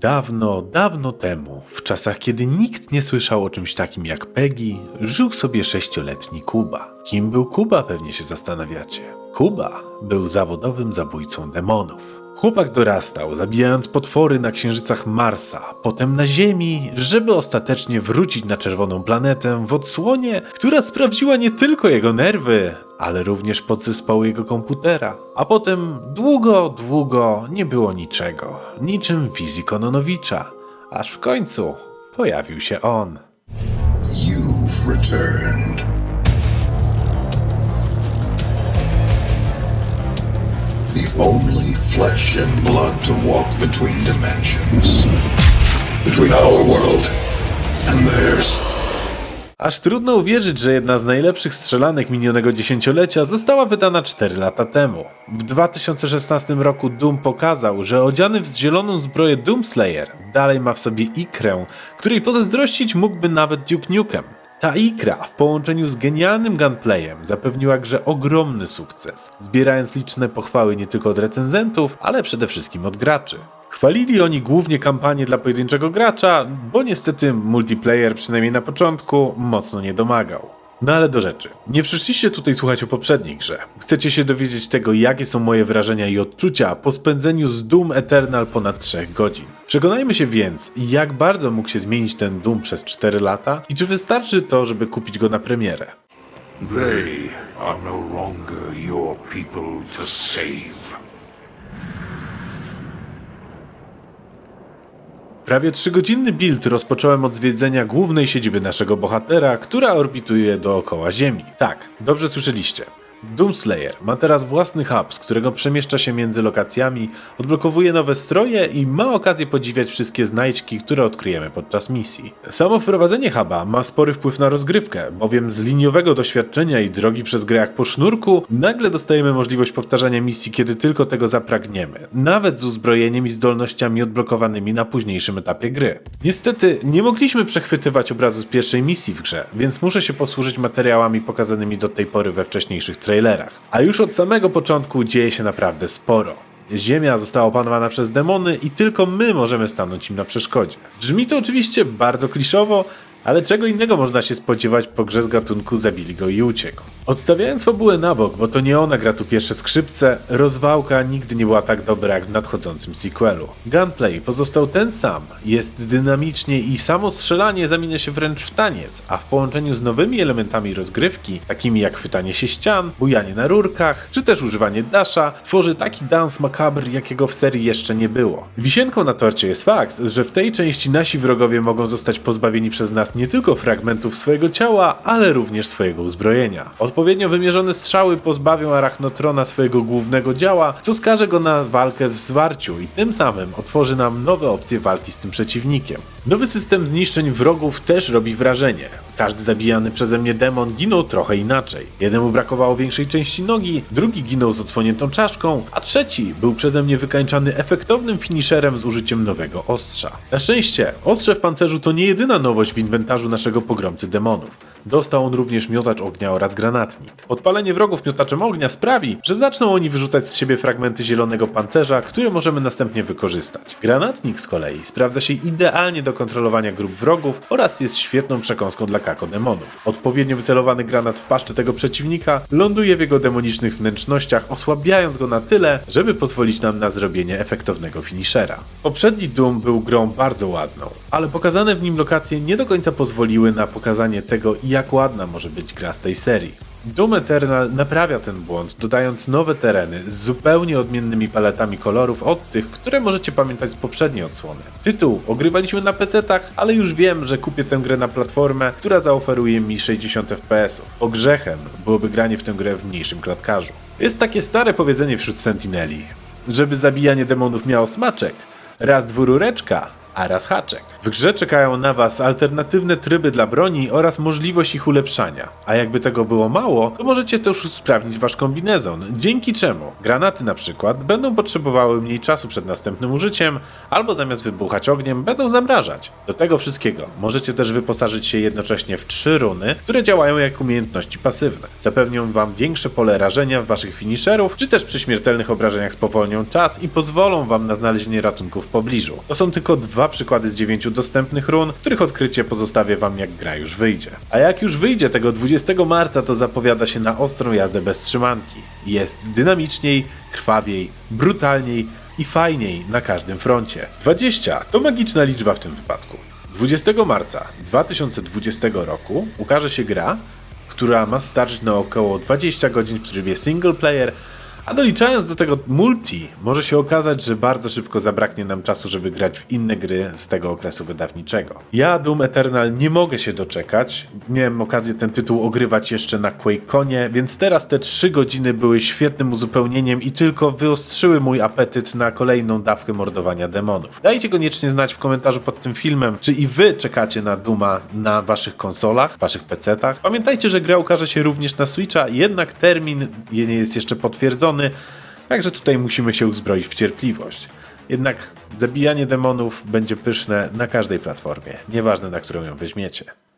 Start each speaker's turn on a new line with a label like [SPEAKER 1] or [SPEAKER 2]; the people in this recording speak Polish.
[SPEAKER 1] Dawno, dawno temu, w czasach kiedy nikt nie słyszał o czymś takim jak Peggy, żył sobie sześcioletni Kuba. Kim był Kuba, pewnie się zastanawiacie. Kuba był zawodowym zabójcą demonów. Chłopak dorastał, zabijając potwory na księżycach Marsa, potem na Ziemi, żeby ostatecznie wrócić na czerwoną planetę w odsłonie, która sprawdziła nie tylko jego nerwy, ale również podzespoły jego komputera. A potem długo, długo nie było niczego, niczym wizji Kononowicza, aż w końcu pojawił się on.
[SPEAKER 2] You've returned. The only flesh and blood to walk between dimensions. Between our world and theirs.
[SPEAKER 1] Aż trudno uwierzyć, że jedna z najlepszych strzelanek minionego dziesięciolecia została wydana 4 lata temu. W 2016 roku Doom pokazał, że odziany w zieloną zbroję Doomslayer dalej ma w sobie ikrę, której pozazdrościć mógłby nawet Duke Nukem. Ta ikra w połączeniu z genialnym gunplayem zapewniła grze ogromny sukces, zbierając liczne pochwały nie tylko od recenzentów, ale przede wszystkim od graczy. Chwalili oni głównie kampanię dla pojedynczego gracza, bo niestety multiplayer, przynajmniej na początku, mocno nie domagał. No ale do rzeczy. Nie przyszliście tutaj słuchać o poprzedniej grze. Chcecie się dowiedzieć tego, jakie są moje wrażenia i odczucia po spędzeniu z Doom Eternal ponad 3 godzin. Przekonajmy się więc, jak bardzo mógł się zmienić ten Doom przez 4 lata i czy wystarczy to, żeby kupić go na premierę.
[SPEAKER 3] They are no longer your people to save.
[SPEAKER 1] Prawie trzygodzinny build rozpocząłem od zwiedzenia głównej siedziby naszego bohatera, która orbituje dookoła Ziemi. Tak, dobrze słyszeliście. Doomslayer ma teraz własny hub, z którego przemieszcza się między lokacjami, odblokowuje nowe stroje i ma okazję podziwiać wszystkie znajdźki, które odkryjemy podczas misji. Samo wprowadzenie huba ma spory wpływ na rozgrywkę, bowiem z liniowego doświadczenia i drogi przez grę jak po sznurku, nagle dostajemy możliwość powtarzania misji, kiedy tylko tego zapragniemy, nawet z uzbrojeniem i zdolnościami odblokowanymi na późniejszym etapie gry. Niestety, nie mogliśmy przechwytywać obrazu z pierwszej misji w grze, więc muszę się posłużyć materiałami pokazanymi do tej pory we wcześniejszych trailerach. A już od samego początku dzieje się naprawdę sporo. Ziemia została opanowana przez demony i tylko my możemy stanąć im na przeszkodzie. Brzmi to oczywiście bardzo kliszowo, ale czego innego można się spodziewać po grze z gatunku Zabili go i uciekł. Odstawiając fabułę na bok, bo to nie ona gra tu pierwsze skrzypce, rozwałka nigdy nie była tak dobra jak w nadchodzącym sequelu. Gunplay pozostał ten sam, jest dynamicznie i samo strzelanie zamienia się wręcz w taniec, a w połączeniu z nowymi elementami rozgrywki, takimi jak chwytanie się ścian, bujanie na rurkach, czy też używanie dasha, tworzy taki dance macabre, jakiego w serii jeszcze nie było. Wisienką na torcie jest fakt, że w tej części nasi wrogowie mogą zostać pozbawieni przez nas nie tylko fragmentów swojego ciała, ale również swojego uzbrojenia. Odpowiednio wymierzone strzały pozbawią Arachnotrona swojego głównego działa, co skaże go na walkę w zwarciu i tym samym otworzy nam nowe opcje walki z tym przeciwnikiem. Nowy system zniszczeń wrogów też robi wrażenie. Każdy zabijany przeze mnie demon ginął trochę inaczej. Jednemu brakowało większej części nogi, drugi ginął z odsłoniętą czaszką, a trzeci był przeze mnie wykańczany efektownym finisherem z użyciem nowego ostrza. Na szczęście, ostrze w pancerzu to nie jedyna nowość w inwentarzu naszego pogromcy demonów. Dostał on również miotacz ognia oraz granatnik. Podpalenie wrogów miotaczem ognia sprawi, że zaczną oni wyrzucać z siebie fragmenty zielonego pancerza, które możemy następnie wykorzystać. Granatnik z kolei sprawdza się idealnie do kontrolowania grup wrogów oraz jest świetną przekąską dla kako demonów. Odpowiednio wycelowany granat w paszczę tego przeciwnika ląduje w jego demonicznych wnętrznościach, osłabiając go na tyle, żeby pozwolić nam na zrobienie efektownego finishera. Poprzedni Doom był grą bardzo ładną, ale pokazane w nim lokacje nie do końca pozwoliły na pokazanie tego, jak ładna może być gra z tej serii. Doom Eternal naprawia ten błąd, dodając nowe tereny z zupełnie odmiennymi paletami kolorów od tych, które możecie pamiętać z poprzedniej odsłony. Tytuł ogrywaliśmy na PC-tach, ale już wiem, że kupię tę grę na platformę, która zaoferuje mi 60 FPS. Bo grzechem byłoby granie w tę grę w mniejszym klatkarzu. Jest takie stare powiedzenie wśród Sentineli, żeby zabijanie demonów miało smaczek. Raz dwurureczka, a raz haczek. W grze czekają na Was alternatywne tryby dla broni oraz możliwość ich ulepszania. A jakby tego było mało, to możecie też usprawnić Wasz kombinezon, dzięki czemu granaty na przykład będą potrzebowały mniej czasu przed następnym użyciem, albo zamiast wybuchać ogniem będą zamrażać. Do tego wszystkiego możecie też wyposażyć się jednocześnie w trzy runy, które działają jak umiejętności pasywne. Zapewnią Wam większe pole rażenia w Waszych finisherów, czy też przy śmiertelnych obrażeniach spowolnią czas i pozwolą Wam na znalezienie ratunku w pobliżu. To są tylko dwa przykłady z dziewięciu dostępnych run, których odkrycie pozostawię Wam jak gra już wyjdzie. A jak już wyjdzie tego 20 marca, to zapowiada się na ostrą jazdę bez trzymanki. Jest dynamiczniej, krwawiej, brutalniej i fajniej na każdym froncie. 20 to magiczna liczba w tym wypadku. 20 marca 2020 roku ukaże się gra, która ma starczyć na około 20 godzin w trybie single player, a doliczając do tego multi, może się okazać, że bardzo szybko zabraknie nam czasu, żeby grać w inne gry z tego okresu wydawniczego. Ja Doom Eternal nie mogę się doczekać. Miałem okazję ten tytuł ogrywać jeszcze na QuakeConie, więc teraz te 3 godziny były świetnym uzupełnieniem i tylko wyostrzyły mój apetyt na kolejną dawkę mordowania demonów. Dajcie koniecznie znać w komentarzu pod tym filmem, czy i wy czekacie na Duma na waszych konsolach, waszych PC-tach. Pamiętajcie, że gra ukaże się również na Switcha, jednak termin nie jest jeszcze potwierdzony, także tutaj musimy się uzbroić w cierpliwość. Jednak zabijanie demonów będzie pyszne na każdej platformie, nieważne na którą ją weźmiecie.